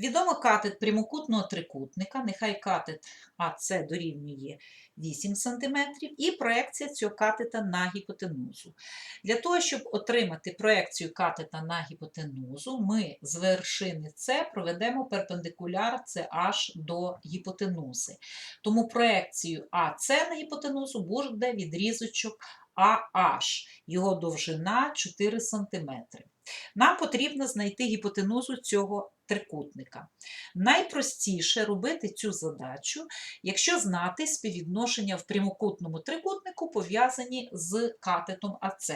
Відомо катет прямокутного трикутника, нехай катет АС дорівнює 8 см, і проекція цього катета на гіпотенузу. Для того, щоб отримати проекцію катета на гіпотенузу, ми з вершини С проведемо перпендикуляр CH до гіпотенузи. Тому проекцію АС на гіпотенузу буде відрізочок AH, його довжина 4 см. Нам потрібно знайти гіпотенузу цього трикутника. Найпростіше робити цю задачу, якщо знати співвідношення в прямокутному трикутнику, пов'язані з катетом АС.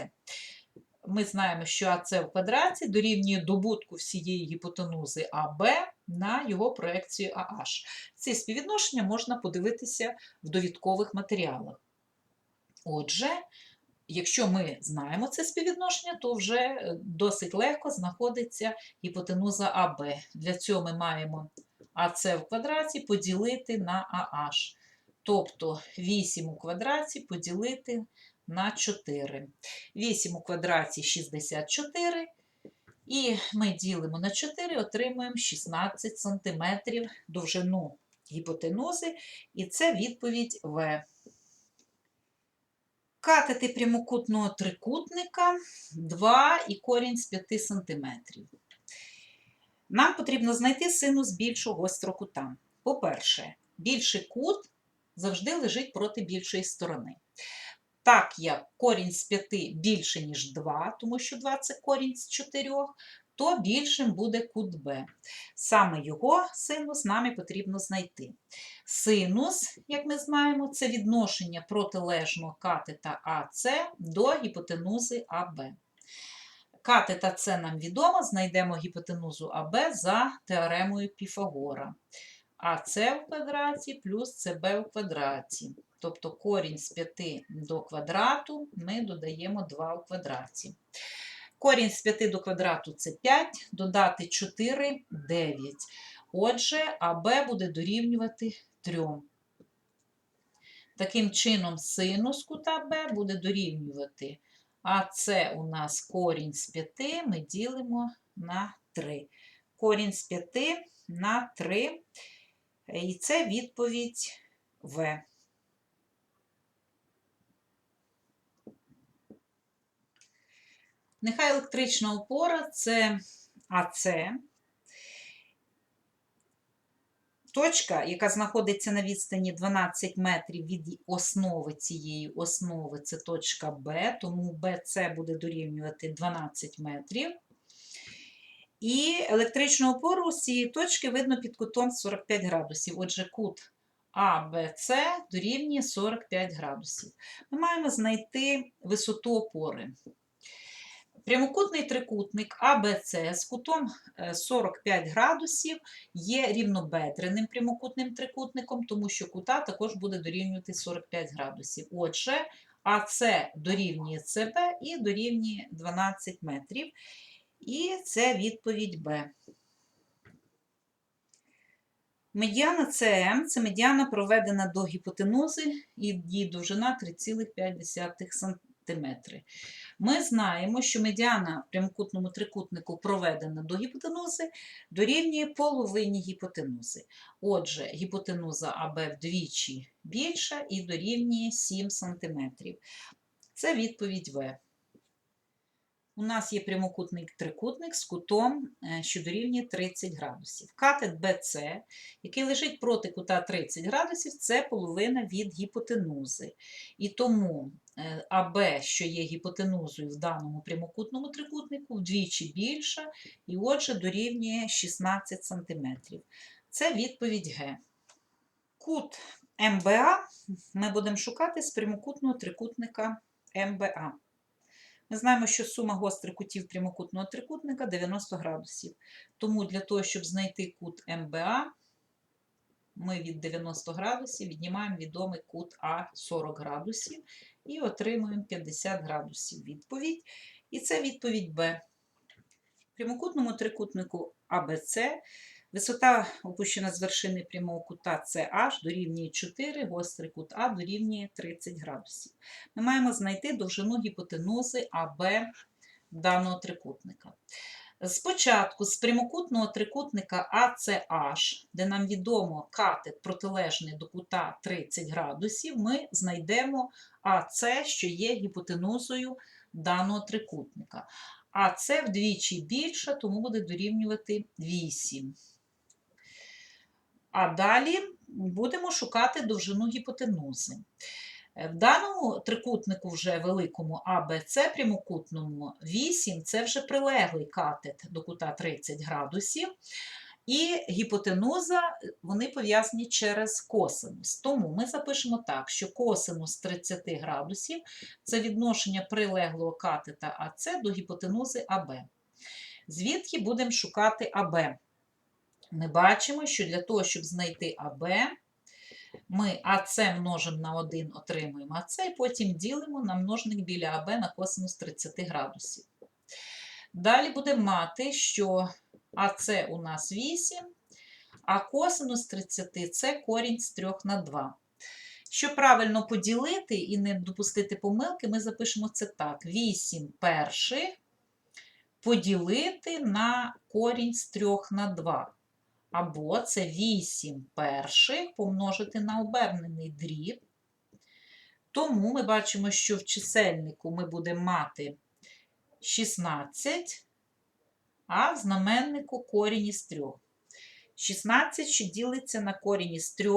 Ми знаємо, що АС в квадраті дорівнює добутку всієї гіпотенузи АБ на його проекцію АH. Ці співвідношення можна подивитися в довідкових матеріалах. Отже, якщо ми знаємо це співвідношення, то вже е, досить легко знаходиться гіпотенуза АБ. Для цього ми маємо АС в квадраті поділити на АH. Тобто 8 у квадраті поділити на 4. 8 у квадраті 64. І ми ділимо на 4, отримуємо 16 см довжину гіпотенузи, і це відповідь В. Катети прямокутного трикутника 2 і корінь з 5 см. Нам потрібно знайти синус більшого гострого кута. По-перше, більший кут завжди лежить проти більшої сторони. Так як корінь з 5 більше, ніж 2, тому що 2 це корінь з 4, то більшим буде кут Б. Саме його синус нам і потрібно знайти. Синус, як ми знаємо, це відношення протилежного катета АС до гіпотенузи АБ. Катета С нам відомо, знайдемо гіпотенузу АБ за теоремою Піфагора. АС в квадраті плюс СБ в квадраті. Тобто корінь з 5 до квадрату ми додаємо 2 у квадраті. Корінь з 5 до квадрату це 5, додати 4 – 9. Отже, АБ буде дорівнювати 3. Таким чином, синус кута Б буде дорівнювати. А це у нас корінь з 5 ми ділимо на 3. Корінь з 5 на 3. І це відповідь В. Нехай електрична опора це АЦ. Точка, яка знаходиться на відстані 12 метрів від основи цієї основи, це точка Б, тому BC буде дорівнювати 12 метрів. І електричну опору з цієї точки видно під кутом 45 градусів. Отже, кут АБЦ дорівнює 45 градусів. Ми маємо знайти висоту опори. Прямокутний трикутник АБЦ з кутом е, 45 градусів є рівнобедреним прямокутним трикутником, тому що кута також буде дорівнювати 45 градусів. Отже, АЦ дорівнює СБ і дорівнює 12 метрів. І це відповідь Б. Медіана СМ це медіана проведена до гіпотенузи і її довжина 3,5 см. Ми знаємо, що медіана в прямокутному трикутнику проведена до гіпотенузи дорівнює половині гіпотенузи. Отже, гіпотенуза АБ вдвічі більша і дорівнює 7 см. Це відповідь В. У нас є прямокутний трикутник з кутом, е, що дорівнює 30 градусів. Катет BC, який лежить проти кута 30 градусів, це половина від гіпотенузи. І тому е, АБ, що є гіпотенузою в даному прямокутному трикутнику, вдвічі більша, і отже дорівнює 16 см. Це відповідь Г. Кут МБА ми будемо шукати з прямокутного трикутника МБА. Ми знаємо, що сума гострих кутів прямокутного трикутника 90 градусів. Тому для того, щоб знайти кут МБА, ми від 90 градусів віднімаємо відомий кут А 40 градусів і отримуємо 50 градусів відповідь. І це відповідь Б. В прямокутному трикутнику АБЦ висота опущена з вершини прямого кута CH дорівнює 4, гострий кут А дорівнює 30 градусів. Ми маємо знайти довжину гіпотенузи АБ даного трикутника. Спочатку з прямокутного трикутника ACH, де нам відомо катет протилежний до кута 30 градусів, ми знайдемо АС, що є гіпотенузою даного трикутника. А це вдвічі більше, тому буде дорівнювати 8. А далі будемо шукати довжину гіпотенузи. Е, В даному трикутнику вже великому АБЦ прямокутному 8 це вже прилеглий катет до кута 30 градусів. І гіпотенуза вони пов'язані через косинус. Тому ми запишемо так, що косинус 30 градусів це відношення прилеглого катета АЦ до гіпотенузи АБ. Звідки будемо шукати АБ? Ми бачимо, що для того, щоб знайти АБ, ми АЦ множимо на 1, отримуємо АЦ, і потім ділимо на множник біля АБ на косинус 30 градусів. Далі будемо мати, що АЦ у нас 8, а косинус 30 це корінь з 3 на 2. Щоб правильно поділити і не допустити помилки, ми запишемо це так: 8 перших поділити на корінь з 3 на 2. Або це 8 перших помножити на обернений дріб. Тому ми бачимо, що в чисельнику ми будемо мати 16, а в знаменнику корінь із 3. 16, що ділиться на корінь із 3.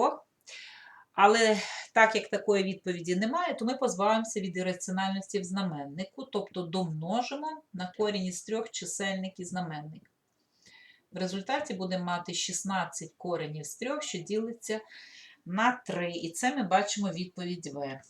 Але так як такої відповіді немає, то ми позбавимося від ірраціональності в знаменнику, тобто домножимо на корінь із 3 чисельник і знаменник. В результаті будемо мати 16 коренів з 3, що ділиться на 3. І це ми бачимо відповідь В.